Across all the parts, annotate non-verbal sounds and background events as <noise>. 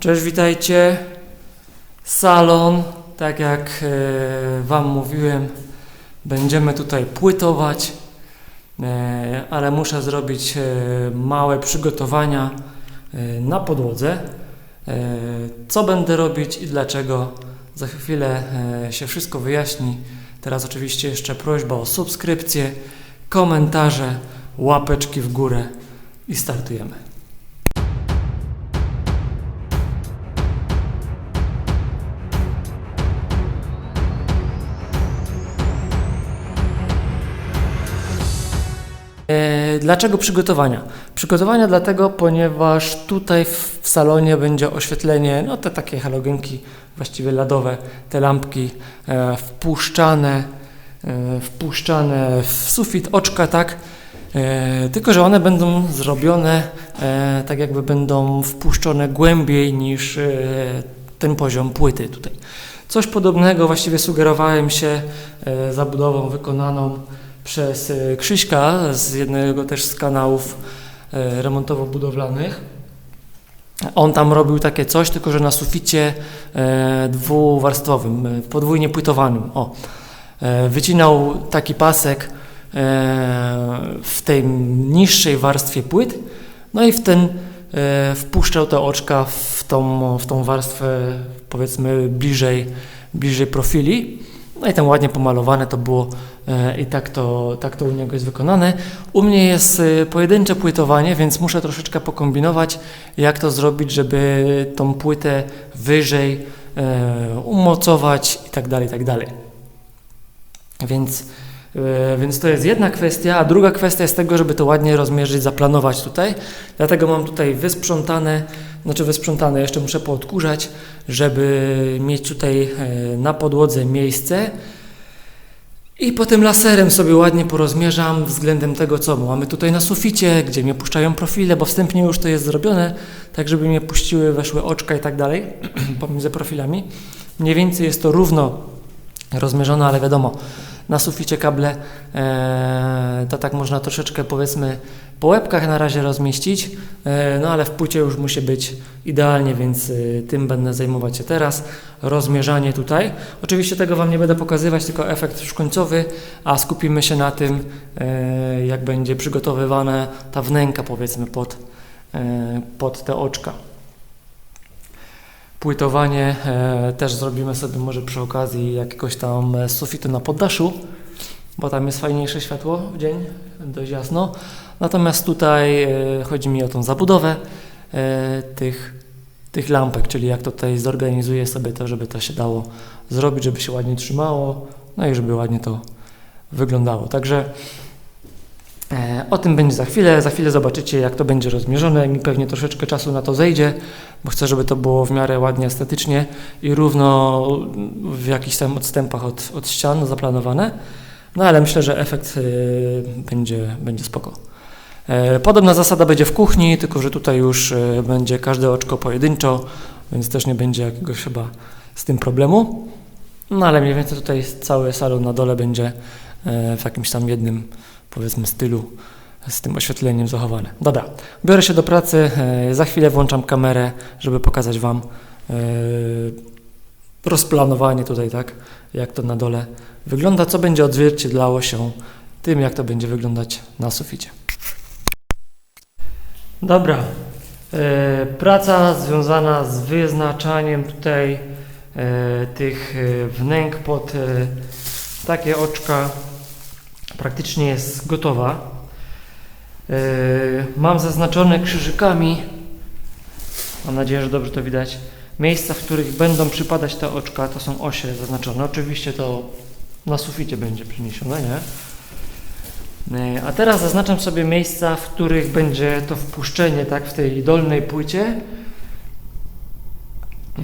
Cześć, witajcie. Salon, tak jak e, Wam mówiłem, będziemy tutaj płytować, e, ale muszę zrobić e, małe przygotowania na podłodze. Co będę robić i dlaczego, za chwilę się wszystko wyjaśni. Teraz oczywiście jeszcze prośba o subskrypcję, komentarze, łapeczki w górę i startujemy. Dlaczego przygotowania? Przygotowania dlatego, ponieważ tutaj w, salonie będzie oświetlenie, no te takie halogenki, właściwie LEDowe, te lampki e, wpuszczane, e, wpuszczane w sufit oczka, tak? E, tylko, że one będą zrobione e, tak jakby będą wpuszczone głębiej niż e, ten poziom płyty tutaj. Coś podobnego właściwie sugerowałem się e, zabudową wykonaną przez e, Krzyśka z jednego też z kanałów e, remontowo-budowlanych. On tam robił takie coś, tylko że na suficie e, dwuwarstwowym, podwójnie płytowanym. O, wycinał taki pasek w tej niższej warstwie płyt, no i w ten wpuszczał te oczka w tą, w tą warstwę powiedzmy bliżej, bliżej profili. No i tam ładnie pomalowane to było e, i tak to, tak to u niego jest wykonane. U mnie jest e, pojedyncze płytowanie, więc muszę troszeczkę pokombinować, jak to zrobić, żeby tą płytę wyżej e, umocować i tak dalej, i tak dalej. Więc, więc to jest jedna kwestia, a druga kwestia jest tego, żeby to ładnie rozmierzyć, zaplanować tutaj. Dlatego mam tutaj wysprzątane, znaczy wysprzątane, jeszcze muszę poodkurzać, żeby mieć tutaj e, na podłodze miejsce. I potem laserem sobie ładnie porozmierzam względem tego, co mamy tutaj na suficie, gdzie mnie puszczają profile, bo wstępnie już to jest zrobione, tak żeby mnie puściły, weszły oczka i tak dalej, <clears throat> pomiędzy profilami. Mniej więcej jest to równo rozmierzone, ale wiadomo, na suficie kable e, to tak można troszeczkę powiedzmy po łebkach na razie rozmieścić, e, no ale w płycie już musi być idealnie, więc e, tym będę zajmować się teraz. Rozmierzanie tutaj. Oczywiście tego Wam nie będę pokazywać, tylko efekt już końcowy, a skupimy się na tym, jak będzie przygotowywana ta wnęka powiedzmy pod, pod te oczka. Płytowanie e, też zrobimy sobie może przy okazji jakiegoś tam e, sufitu na poddaszu, bo tam jest fajniejsze światło w dzień, dość jasno. Natomiast tutaj e, chodzi mi o tą zabudowę tych, tych lampek, czyli jak to tutaj zorganizuję sobie to, żeby to się dało zrobić, żeby się ładnie trzymało, no i żeby ładnie to wyglądało. Także o tym będzie za chwilę. Za chwilę zobaczycie, jak to będzie rozmierzone. Mi pewnie troszeczkę czasu na to zejdzie, bo chcę, żeby to było w miarę ładnie estetycznie i równo w jakichś tam odstępach od, od ścian zaplanowane. No ale myślę, że efekt y, będzie, będzie spoko. E, Podobna zasada będzie w kuchni, tylko że tutaj już e, będzie każde oczko pojedynczo, więc też nie będzie jakiegoś chyba z tym problemu. No ale mniej więcej tutaj cały salon na dole będzie e, w jakimś tam jednym, powiedzmy, stylu z tym oświetleniem zachowane. Dobra, biorę się do pracy, e, za chwilę włączam kamerę, żeby pokazać Wam e, rozplanowanie tutaj, tak, jak to na dole wygląda, co będzie odzwierciedlało się tym, jak to będzie wyglądać na suficie. Dobra, e, praca związana z wyznaczaniem tutaj tych wnęk pod takie oczka praktycznie jest gotowa. E, Mam zaznaczone krzyżykami, mam nadzieję, że dobrze to widać, miejsca, w których będą przypadać te oczka, to są osie zaznaczone. Oczywiście to na suficie będzie przeniesione, nie? E, A teraz zaznaczam sobie miejsca, w których będzie to wpuszczenie, tak, w tej dolnej płycie, E,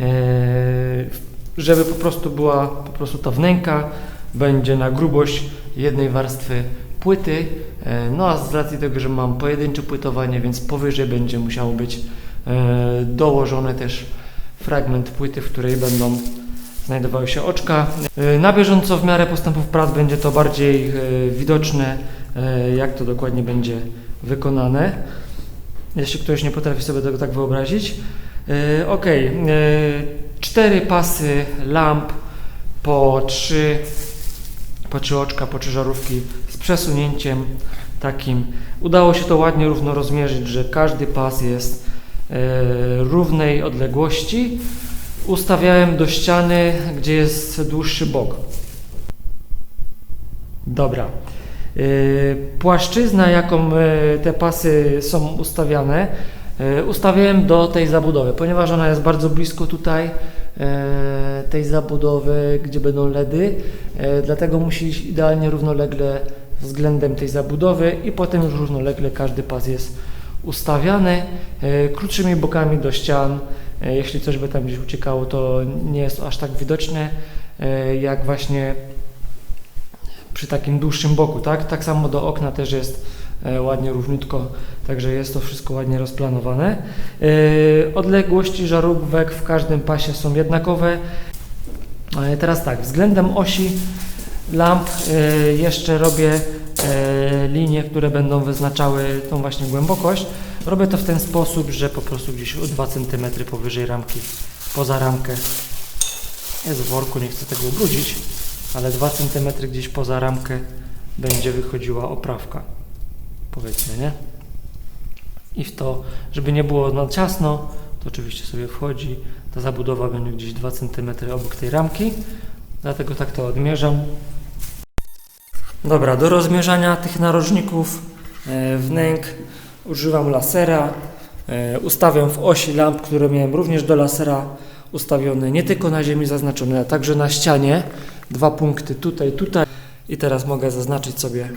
żeby po prostu była po prostu ta wnęka, będzie na grubość jednej warstwy płyty, e, no a z racji tego, że mam pojedyncze płytowanie, więc powyżej będzie musiało być e, dołożony też fragment płyty, w której będą znajdowały się oczka. E, Na bieżąco w miarę postępów prac będzie to bardziej widoczne, jak to dokładnie będzie wykonane. Jeśli ktoś nie potrafi sobie tego tak wyobrazić. Ok, cztery pasy lamp po trzy, trzy oczka, po trzy żarówki z przesunięciem takim. Udało się to ładnie równo rozmierzyć, że każdy pas jest yy, równej odległości. Ustawiałem do ściany, gdzie jest dłuższy bok. Dobra. Yy, Płaszczyzna, jaką yy, te pasy są ustawiane, ustawiałem do tej zabudowy, ponieważ ona jest bardzo blisko tutaj tej zabudowy, gdzie będą LEDy, yy, dlatego musi iść idealnie równolegle względem tej zabudowy i potem już równolegle każdy pas jest ustawiany yy, krótszymi bokami do ścian. Jeśli coś by tam gdzieś uciekało, to nie jest aż tak widoczne, jak właśnie przy takim dłuższym boku, tak? Tak samo do okna też jest e, ładnie równiutko, także jest to wszystko ładnie rozplanowane. E, Odległości żarówek w każdym pasie są jednakowe. E, Teraz tak, względem osi lamp e, jeszcze robię linie, które będą wyznaczały tą właśnie głębokość. Robię to w ten sposób, że po prostu gdzieś o 2 cm powyżej ramki, poza ramkę. Jest w worku, nie chcę tego ubrudzić ale 2 cm gdzieś poza ramkę będzie wychodziła oprawka. Powiedzmy, nie? I w to, żeby nie było na ciasno, to oczywiście sobie wchodzi. Ta zabudowa będzie gdzieś 2 cm obok tej ramki. Dlatego tak to odmierzam. Dobra, do rozmierzania tych narożników e, wnęk używam lasera. E, Ustawiam w osi lamp, które miałem również do lasera ustawione nie tylko na ziemi zaznaczone, ale także na ścianie. Dwa punkty tutaj, tutaj. I teraz mogę zaznaczyć sobie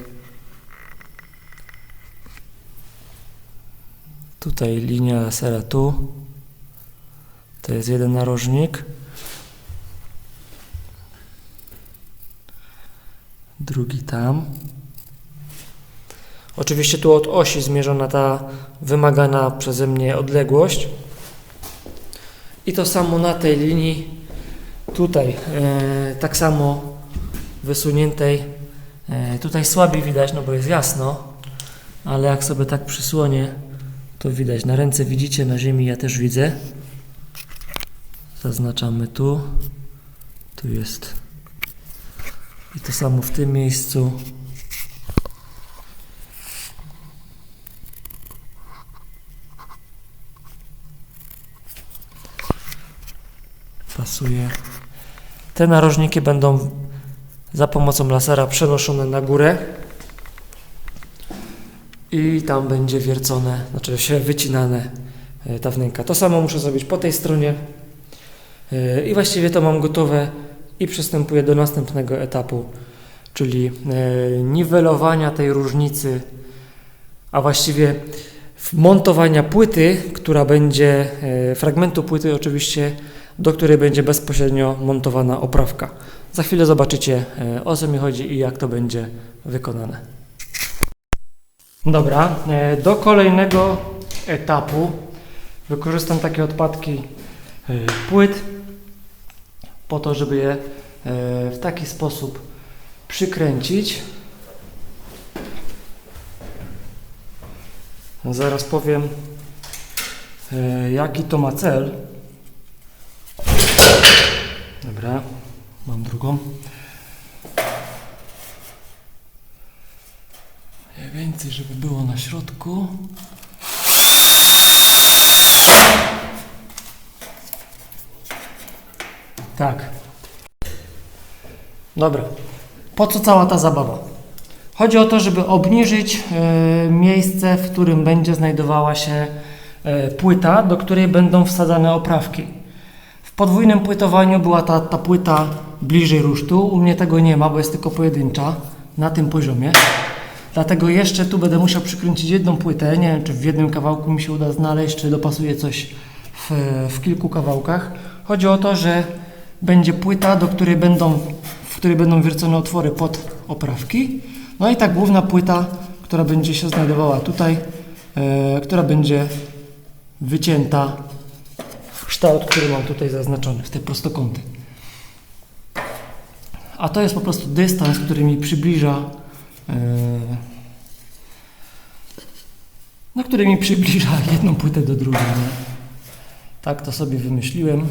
tutaj linia lasera tu. To jest jeden narożnik. Drugi tam. Oczywiście tu od osi zmierzona ta wymagana przeze mnie odległość. I to samo na tej linii tutaj e, tak samo wysuniętej e, tutaj słabiej widać, no bo jest jasno ale jak sobie tak przysłonię to widać, na ręce widzicie, na ziemi ja też widzę. Zaznaczamy tu. Tu jest. I to samo w tym miejscu. Pasuje. Te narożniki będą za pomocą lasera przenoszone na górę i tam będzie wiercone, znaczy się wycinane e, ta wnęka. To samo muszę zrobić po tej stronie E, i właściwie to mam gotowe i przystępuję do następnego etapu, czyli e, niwelowania tej różnicy, a właściwie montowania płyty, która będzie, fragmentu płyty oczywiście, do której będzie bezpośrednio montowana oprawka. Za chwilę zobaczycie o co mi chodzi i jak to będzie wykonane. Dobra, e, do kolejnego etapu wykorzystam takie odpadki e, płyt po to, żeby je e, w taki sposób przykręcić. Zaraz powiem, jaki to ma cel. Dobra, mam drugą. Mniej więcej, żeby było na środku. Tak. Dobra. Po co cała ta zabawa? Chodzi o to, żeby obniżyć e, miejsce, w którym będzie znajdowała się e, płyta, do której będą wsadzane oprawki. W podwójnym płytowaniu była ta, ta płyta bliżej rusztu. U mnie tego nie ma, bo jest tylko pojedyncza na tym poziomie. Dlatego jeszcze tu będę musiał przykręcić jedną płytę. Nie wiem, czy w jednym kawałku mi się uda znaleźć, czy dopasuję coś w, w kilku kawałkach. Chodzi o to, że będzie płyta, do której będą, w której będą wiercone otwory pod oprawki. No i ta główna płyta, która będzie się znajdowała tutaj, e, która będzie wycięta w kształt, który mam tutaj zaznaczony, w te prostokąty. A to jest po prostu dystans, który mi przybliża no, który mi przybliża <laughs> jedną płytę do drugiej. Nie? Tak to sobie wymyśliłem.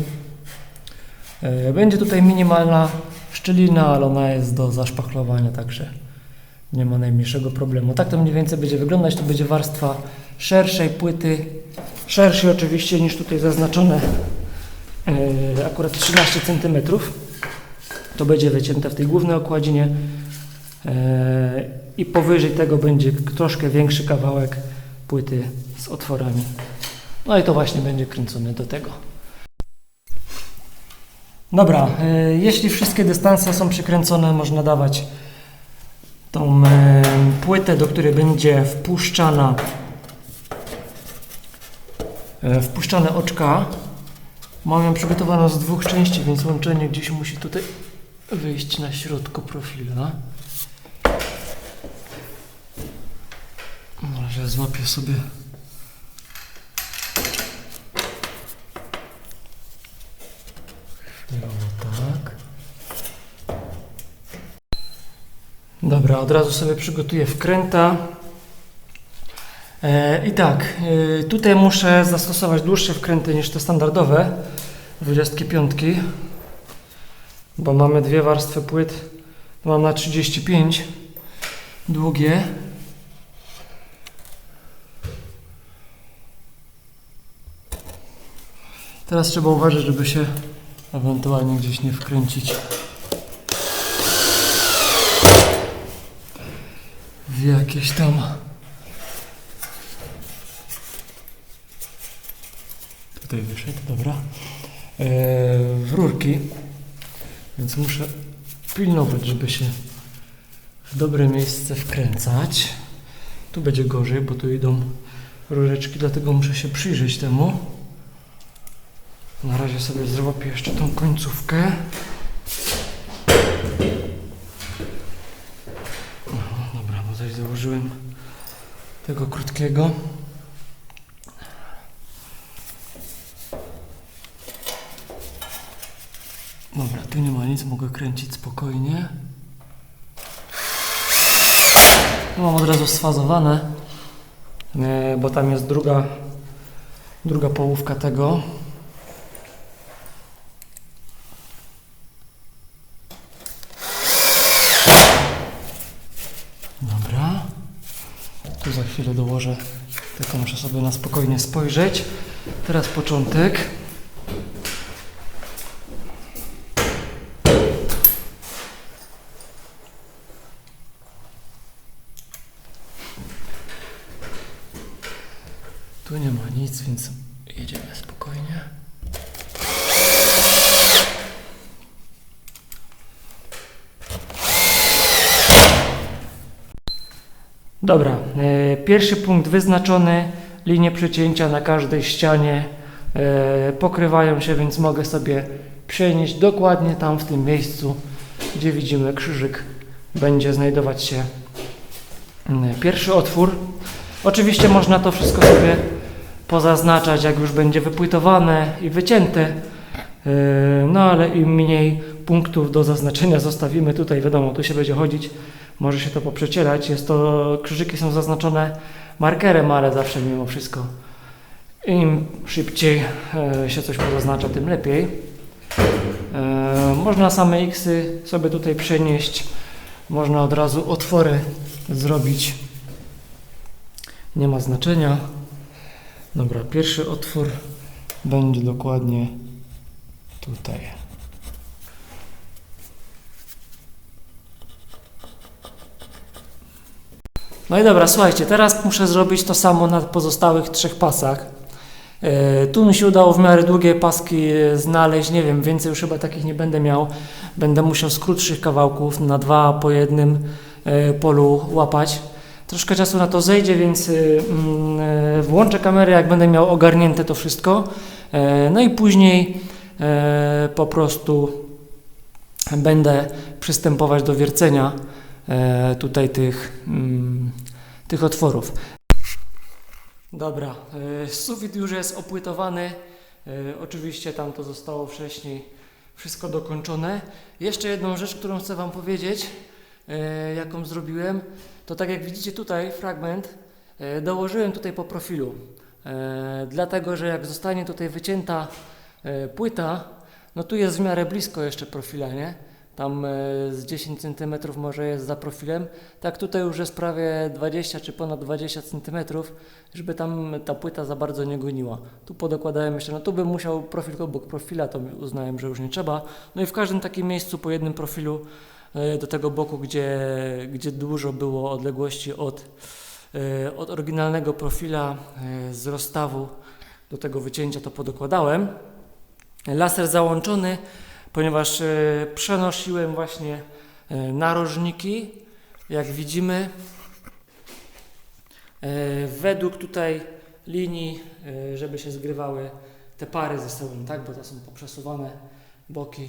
E, Będzie tutaj minimalna szczelina, ale ona jest do zaszpachlowania, także nie ma najmniejszego problemu. Tak to mniej więcej będzie wyglądać. To będzie warstwa szerszej płyty, szerszej oczywiście niż tutaj zaznaczone, e, akurat 13 cm. To będzie wycięte w tej głównej okładzinie e, i powyżej tego będzie troszkę większy kawałek płyty z otworami. No i to właśnie będzie kręcone do tego. Dobra, e, jeśli wszystkie dystanse są przykręcone, można dawać tą e, płytę, do której będzie wpuszczana e, wpuszczane oczka. Mam ją przygotowaną z dwóch części, więc łączenie gdzieś musi tutaj wyjść na środku profila. Razie złapię sobie tak. Dobra, od razu sobie przygotuję wkręta. E, I tak, e, tutaj muszę zastosować dłuższe wkręty niż te standardowe 25, bo mamy dwie warstwy płyt. Mam na 35 długie. Teraz trzeba uważać, żeby się ewentualnie gdzieś nie wkręcić. W jakieś tam tutaj wyszedł, dobra. Eee, w rurki. Więc muszę pilnować, żeby się w dobre miejsce wkręcać. Tu będzie gorzej, bo tu idą rureczki, dlatego muszę się przyjrzeć temu na razie sobie zrobię jeszcze tą końcówkę. Aha, dobra, bo tutaj założyłem tego krótkiego. Dobra, tu nie ma nic, mogę kręcić spokojnie. Mam od razu sfazowane, e, bo tam jest druga, druga połówka tego. Dobra. Tu chwilę dołożę, tylko muszę sobie na spokojnie spojrzeć. Teraz początek. Tu nie ma nic, więc jedziemy spokojnie. Dobra, e, pierwszy punkt wyznaczony, linie przecięcia na każdej ścianie e, pokrywają się, więc mogę sobie przenieść dokładnie tam w tym miejscu, gdzie widzimy krzyżyk, będzie znajdować się mm, pierwszy otwór. Oczywiście można to wszystko sobie pozaznaczać, jak już będzie wypłytowane i wycięte, e, no ale im mniej punktów do zaznaczenia zostawimy tutaj, wiadomo, tu się będzie chodzić, może się to poprzecierać. Jest to, krzyżyki są zaznaczone markerem, ale zawsze mimo wszystko im szybciej e, się coś pozaznacza, tym lepiej. E, można same xy sobie tutaj przenieść, można od razu otwory zrobić. Nie ma znaczenia. Dobra, pierwszy otwór będzie dokładnie tutaj. No i dobra, słuchajcie, teraz muszę zrobić to samo na pozostałych trzech pasach. E, Tu mi się udało w miarę długie paski e, znaleźć, nie wiem, więcej już chyba takich nie będę miał. Będę musiał z krótszych kawałków na dwa po jednym e, polu łapać. Troszkę czasu na to zejdzie, więc mm, włączę kamerę, jak będę miał ogarnięte to wszystko. No i później po prostu będę przystępować do wiercenia tutaj tych, mm, tych otworów. Dobra, e, sufit już jest opłytowany. E, oczywiście tam to zostało wcześniej wszystko dokończone. Jeszcze jedną rzecz, którą chcę Wam powiedzieć, e, jaką zrobiłem, to tak jak widzicie tutaj fragment, e, dołożyłem tutaj po profilu. E, dlatego, że jak zostanie tutaj wycięta e, płyta, no tu jest w miarę blisko jeszcze profila, nie? Tam e, z 10 cm może jest za profilem. Tak tutaj już jest prawie 20 czy ponad 20 cm, żeby tam ta płyta za bardzo nie goniła. Tu podokładałem jeszcze, no tu bym musiał profil obok profila, to uznałem, że już nie trzeba. No i w każdym takim miejscu po jednym profilu e, do tego boku, gdzie, gdzie dużo było odległości od, e, od oryginalnego profila z rozstawu do tego wycięcia to podokładałem. Laser załączony, ponieważ e, przenosiłem właśnie e, narożniki, jak widzimy, e, według tutaj linii, żeby się zgrywały te pary ze sobą, tak, bo to są poprzesuwane boki.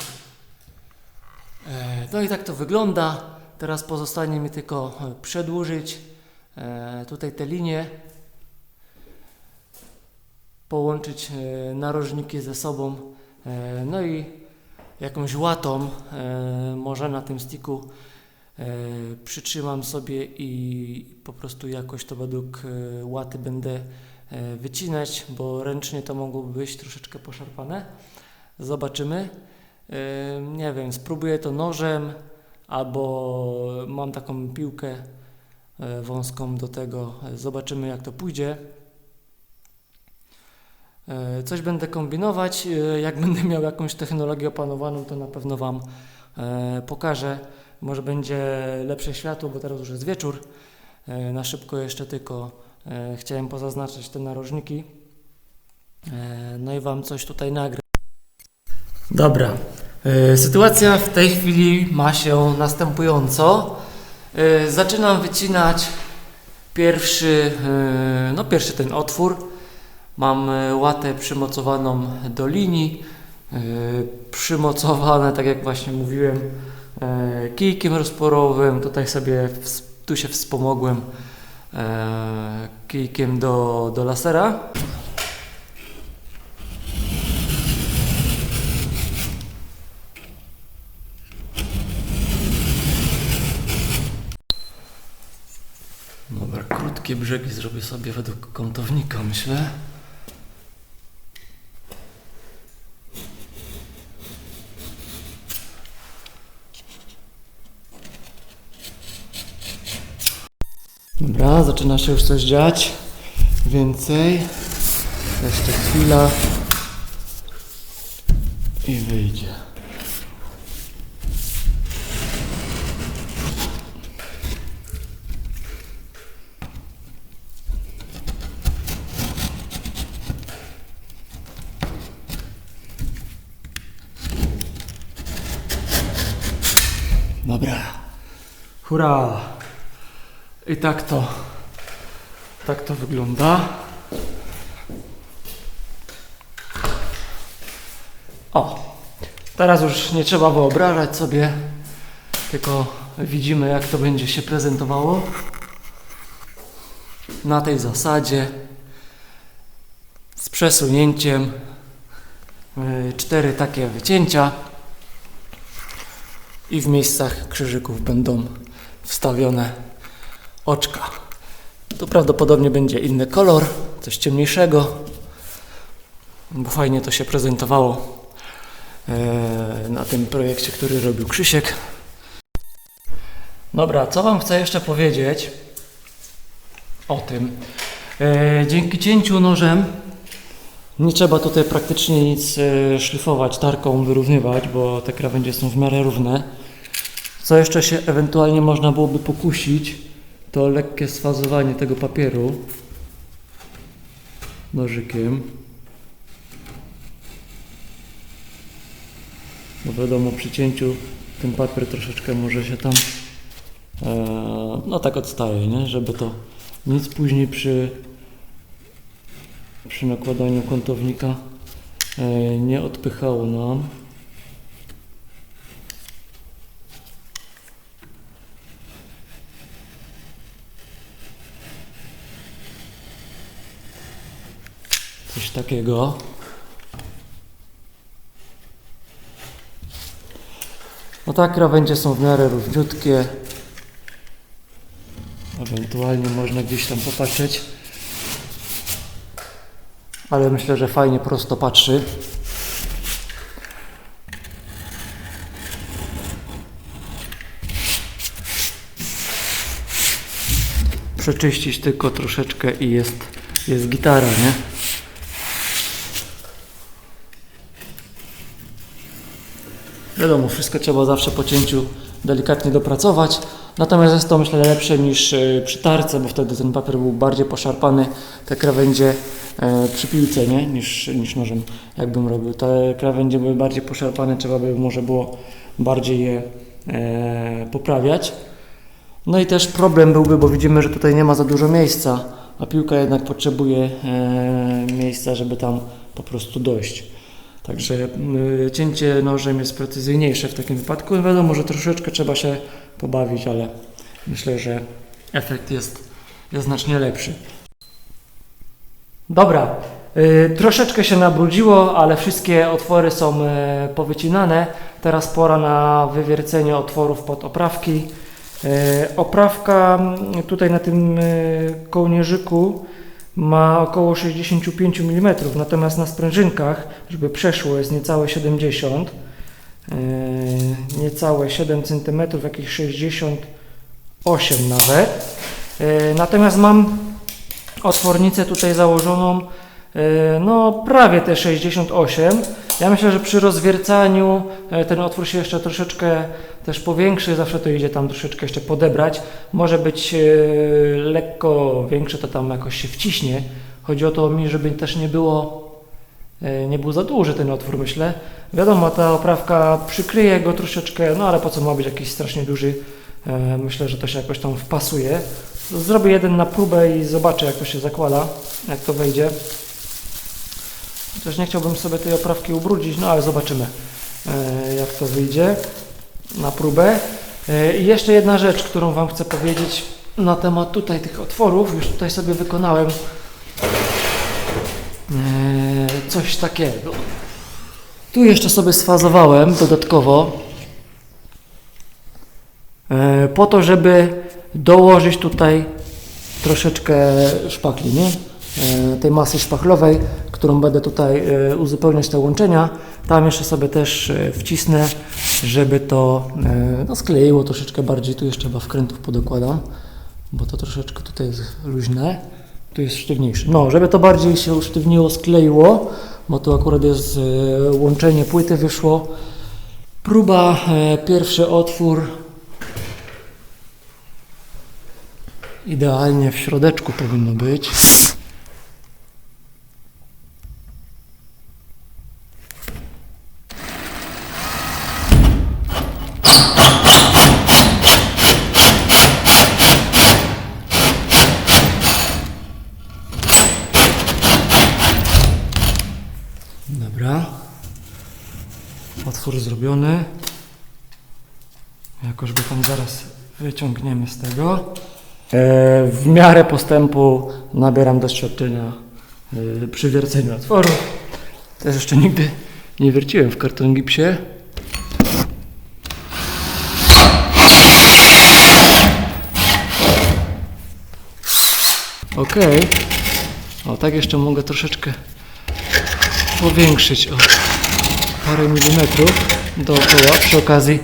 No i tak to wygląda. Teraz pozostanie mi tylko przedłużyć tutaj te linie, połączyć narożniki ze sobą, no i jakąś łatą, e, może na tym sticku e, przytrzymam sobie i po prostu jakoś to według e, łaty będę wycinać, bo ręcznie to mogłoby być troszeczkę poszarpane. Zobaczymy. Nie wiem, spróbuję to nożem albo mam taką piłkę wąską do tego. Zobaczymy jak to pójdzie. E, Coś będę kombinować. E, Jak <laughs> będę miał jakąś technologię opanowaną, to na pewno Wam e, pokażę. Może będzie lepsze światło, bo teraz już jest wieczór. Na szybko jeszcze tylko chciałem pozaznaczyć te narożniki. No i Wam coś tutaj nagrę. Dobra. Sytuacja w tej chwili ma się następująco. Zaczynam wycinać pierwszy, no pierwszy ten otwór. Mam e, łatę przymocowaną do linii, e, przymocowane, tak jak właśnie mówiłem, e, kijkiem rozporowym. Tutaj sobie, tu się wspomogłem kijkiem do, do lasera. Dobra, krótkie brzegi zrobię sobie według kątownika, myślę. Dobra, zaczyna się już coś dziać. Więcej. Jeszcze chwila. I wyjdzie. Dobra. Hurra! I tak to, tak to wygląda. O, teraz już nie trzeba wyobrażać sobie, tylko widzimy jak to będzie się prezentowało. Na tej zasadzie, z przesunięciem, yy, cztery takie wycięcia i w miejscach krzyżyków będą wstawione oczka. Tu prawdopodobnie będzie inny kolor, coś ciemniejszego, bo fajnie to się prezentowało e, na tym projekcie, który robił Krzysiek. Dobra, co Wam chcę jeszcze powiedzieć o tym? E, dzięki cięciu nożem nie trzeba tutaj praktycznie nic e, szlifować, tarką wyrównywać, bo te krawędzie są w miarę równe. Co jeszcze się ewentualnie można byłoby pokusić, to lekkie sfazowanie tego papieru nożykiem. Bo wiadomo, przy cięciu ten papier troszeczkę może się tam e, no tak odstaje, nie? Żeby to nic później przy przy nakładaniu kątownika e, nie odpychało nam. Coś takiego. No tak, krawędzie są w miarę równiutkie. Ewentualnie można gdzieś tam popatrzeć. ale myślę, że fajnie prosto patrzy. Przeczyścić tylko troszeczkę i jest, jest gitara, nie? Wiadomo, wszystko trzeba zawsze po cięciu delikatnie dopracować. Natomiast jest to myślę lepsze niż e, przy tarce, bo wtedy ten papier był bardziej poszarpany, te krawędzie e, przy piłce, nie? Niż, niż nożem, jakbym robił. Te krawędzie były bardziej poszarpane, trzeba by może było bardziej je e, poprawiać. No i też problem byłby, bo widzimy, że tutaj nie ma za dużo miejsca, a piłka jednak potrzebuje miejsca, żeby tam po prostu dojść. Także y, cięcie nożem jest precyzyjniejsze w takim wypadku. No Wiadomo, że troszeczkę trzeba się pobawić, ale myślę, że efekt jest, jest znacznie lepszy. Dobra, y, troszeczkę się nabrudziło, ale wszystkie otwory są y, powycinane. Teraz pora na wywiercenie otworów pod oprawki. Y, oprawka tutaj na tym y, kołnierzyku ma około 65 mm, natomiast na sprężynkach, żeby przeszło, jest niecałe 70 yy, niecałe 7 cm, jakieś 68 nawet. Yy, natomiast mam otwornicę tutaj założoną no prawie te 68. Ja myślę, że przy rozwiercaniu e, ten otwór się jeszcze troszeczkę też powiększy, zawsze to idzie tam troszeczkę jeszcze podebrać. Może być e, lekko większe, to tam jakoś się wciśnie. Chodzi o to mi, żeby też nie było, e, nie był za duży ten otwór, myślę. Wiadomo, ta oprawka przykryje go troszeczkę, no ale po co ma być jakiś strasznie duży? E, Myślę, że to się jakoś tam wpasuje. Zrobię jeden na próbę i zobaczę, jak to się zakłada, jak to wejdzie. Chociaż nie chciałbym sobie tej oprawki ubrudzić, no ale zobaczymy, e, jak to wyjdzie na próbę. E, I jeszcze jedna rzecz, którą Wam chcę powiedzieć na temat tutaj tych otworów. Już tutaj sobie wykonałem e, coś takiego. Tu jeszcze sobie sfazowałem dodatkowo po to, żeby dołożyć tutaj troszeczkę szpachli, nie? Tej masy szpachlowej, którą będę tutaj e, uzupełniać te łączenia. Tam jeszcze sobie też e, wcisnę, żeby to e, no, skleiło troszeczkę bardziej. Tu jeszcze chyba wkrętów podokładam, bo to troszeczkę tutaj jest luźne. Tu jest sztywniejsze. No, żeby to bardziej się usztywniło, skleiło, bo tu akurat jest łączenie płyty wyszło. Próba, pierwszy otwór. Idealnie w środeczku powinno być. Dobra. Otwór zrobiony. Jakoś go tam zaraz wyciągniemy z tego. E, w miarę postępu nabieram doświadczenia e, przy wierceniu otworu. Też jeszcze nigdy nie wierciłem w karton gipsie. Ok. O, tak jeszcze mogę troszeczkę powiększyć o parę milimetrów dookoła. Przy okazji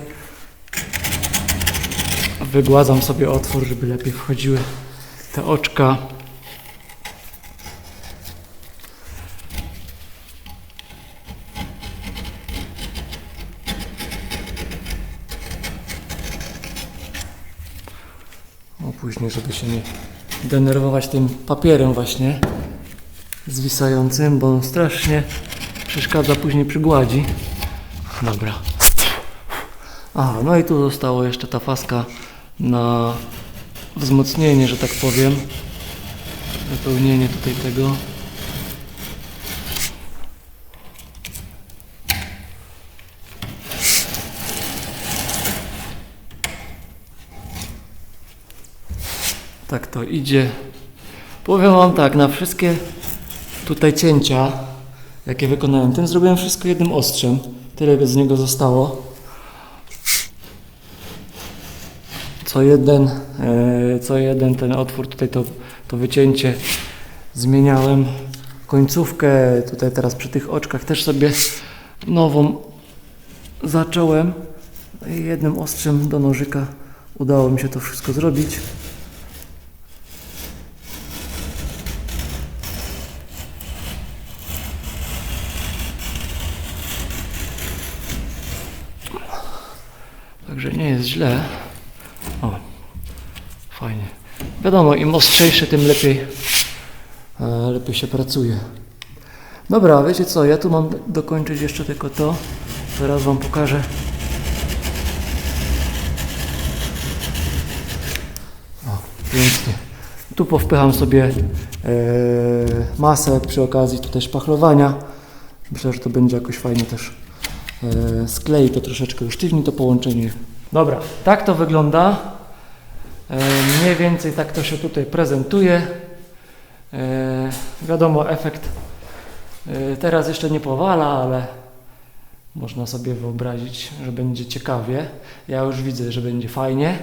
wygładzam sobie otwór, żeby lepiej wchodziły te oczka. O, później, żeby się nie denerwować tym papierem właśnie zwisającym, bo on strasznie przeszkadza później przy gładzi. Dobra. Aha, no i tu zostało jeszcze ta faska na wzmocnienie, że tak powiem. Wypełnienie tutaj tego. To idzie. Powiem Wam tak, na wszystkie tutaj cięcia, jakie wykonałem, tym zrobiłem wszystko jednym ostrzem. Tyle z niego zostało. Co jeden, e, co jeden ten otwór, tutaj to, to wycięcie zmieniałem końcówkę. Tutaj teraz przy tych oczkach też sobie nową zacząłem. Jednym ostrzem do nożyka udało mi się to wszystko zrobić. Także nie jest źle. O, fajnie. Wiadomo, im ostrzejszy, tym lepiej, e, lepiej się pracuje. Dobra, wiecie co, ja tu mam dokończyć jeszcze tylko to. Teraz Wam pokażę. O, pięknie. Tu powpycham sobie e, masę przy okazji tutaj szpachlowania. Myślę, że to będzie jakoś fajnie też e, sklei to troszeczkę, usztywni to połączenie. Dobra, tak to wygląda. E, mniej więcej tak to się tutaj prezentuje. E, wiadomo, efekt e, teraz jeszcze nie powala, ale można sobie wyobrazić, że będzie ciekawie. Ja już widzę, że będzie fajnie.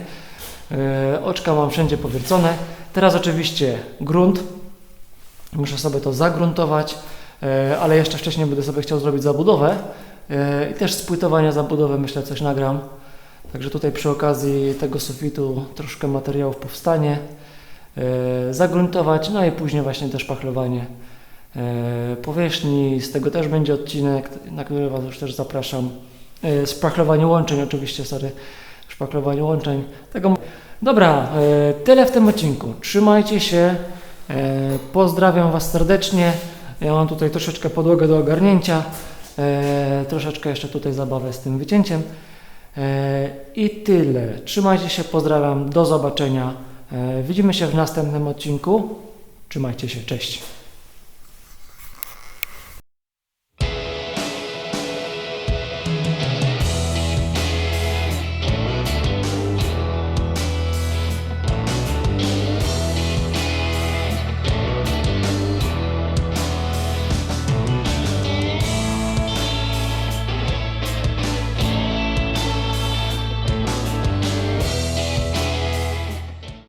Oczka mam wszędzie powiercone. Teraz oczywiście grunt. Muszę sobie to zagruntować, ale jeszcze wcześniej będę sobie chciał zrobić zabudowę. I też z płytowania zabudowę myślę coś nagram. Także tutaj przy okazji tego sufitu troszkę materiałów powstanie. E, zagruntować, no i później właśnie też pachlowanie e, powierzchni. Z tego też będzie odcinek, na który Was już też zapraszam. E, Szpachlowanie łączeń oczywiście, sorry. Szpachlowanie łączeń. Tego... Dobra, tyle w tym odcinku. Trzymajcie się. Pozdrawiam Was serdecznie. Ja mam tutaj troszeczkę podłogę do ogarnięcia. Troszeczkę jeszcze tutaj zabawę z tym wycięciem. E, I tyle. Trzymajcie się, pozdrawiam. Do zobaczenia. E, Widzimy się w następnym odcinku. Trzymajcie się, cześć.